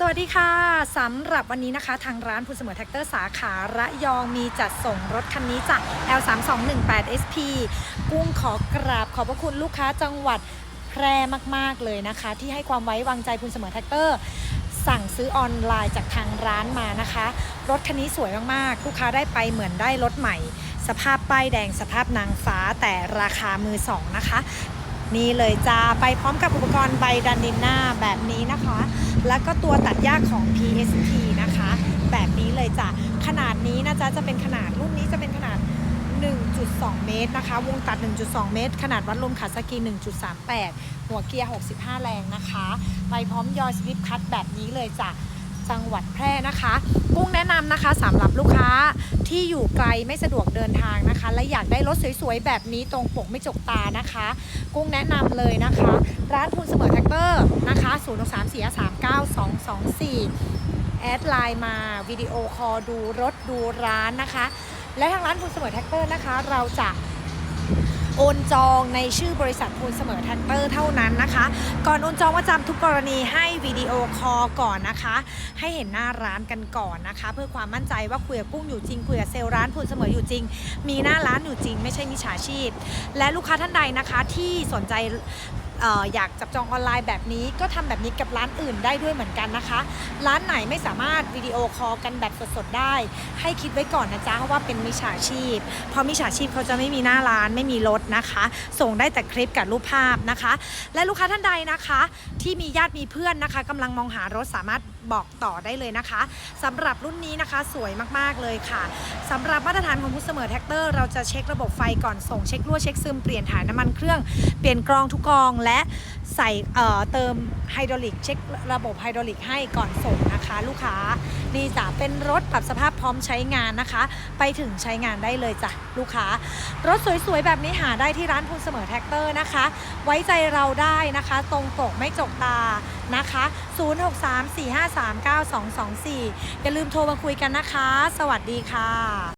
สวัสดีค่ะสำหรับวันนี้นะคะ ทางร้านพูนเสมอแท็กเตอร์สาขาระยองมีจัดส่งรถคันนี้จาก L3218 SP กุ้งขอกราบขอบพระคุณลูกค้าจังหวัดแพร่มาก ๆ เลยนะคะ ที่ให้ความไว้วางใจพูนเสมอแท็กเตอร์ สั่งซื้อออนไลน์จากทางร้านมานะคะ รถคันนี้สวยมาก ๆ ลูกค้าได้ไปเหมือนได้รถใหม่ สภาพป้ายแดงสภาพนางฟ้าแต่ราคามือสองนะคะ นี่เลยจ้าไปพร้อมกับอุปกรณ์ใบดันดินหน้าแบบนี้นะคะ แล้วก็ตัวตัดหญ้าของ PST นะคะ แบบนี้เลยจ้ะขนาดนี้นะจ๊ะจะเป็นขนาดรุ่นนี้จะเป็นขนาด 1.2 เมตรนะคะ วงตัด 1.2 เมตร ขนาดวัดลมขาสกี 1.38 หัวเกียร์ 65 แรงนะคะ ไปพร้อมยอยสวิปคัตแบบนี้เลยจ้ะจังหวัดแพร่นะคะ กุ้งแนะนำนะคะสำหรับลูกค้า ที่อยู่ไกลไม่สะดวกเดินทางนะคะ และอยากได้รถสวยๆ แบบนี้ตรงปกไม่จกตานะคะ กุ้งแนะนำเลยนะคะ ร้านพูนเสมอแท็กเตอร์นะคะ0 3 4 3 9 2 2 4 แอดไลน์มาวิดีโอคอลดูรถดูร้านนะคะ และทางร้านพูนเสมอแท็กเตอร์นะคะ เราจะ โอนจองในชื่อบริษัทพูนเสมอแท็กเตอร์เท่านั้นนะคะ ก่อนโอนจองว่าจำทุกกรณีให้วิดีโอคอลก่อนนะคะ ให้เห็นหน้าร้านกันก่อนนะคะ เพื่อความมั่นใจว่าคุยกับกุ้งอยู่จริงคุยกับเซลล์ร้านพูนเสมออยู่จริง มีหน้าร้านอยู่จริง ไม่ใช่มิจฉาชีพ และลูกค้าท่านใดนะคะที่สนใจ อยากจับจองออนไลน์แบบนี้ ก็ทำแบบนี้กับร้านอื่นได้ด้วยเหมือนกันนะคะ ร้านไหนไม่สามารถวิดีโอคอลกันแบบสดๆได้ ให้คิดไว้ก่อนนะจ๊ะว่าเป็นมิจฉาชีพ เพราะมิจฉาชีพเขาจะไม่มีหน้าร้านไม่มีรถนะคะ ส่งได้แต่คลิปกับรูปภาพนะคะ และลูกค้าท่านใดนะคะ ที่มีญาติมีเพื่อนนะคะกำลังมองหารถสามารถ บอกต่อได้เลยนะคะสำหรับรุ่นนี้นะคะสวยมากๆเลยค่ะสำหรับมาตรฐานของพุทเสมอแท็กเตอร์เราจะเช็คระบบไฟก่อนส่งเช็ครั่วเช็คซึมเปลี่ยนถ่ายน้ำมันเครื่องเปลี่ยนกรองทุกกรองและใส่เเติมไฮดรอลิกเช็คระบบไฮดรอลิกให้ก่อนส่ง นะคะ ลูกค้านี่จะเป็นรถปรับสภาพพร้อมใช้งานนะคะ ไปถึงใช้งานได้เลยจ้ะลูกค้า รถสวยๆ แบบนี้หาได้ที่ร้านพูนเสมอแท็กเตอร์นะคะ ไว้ใจเราได้นะคะ ตรงปกไม่จกตานะคะ 0634539224 อย่าลืมโทรมาคุยกันนะคะ สวัสดีค่ะ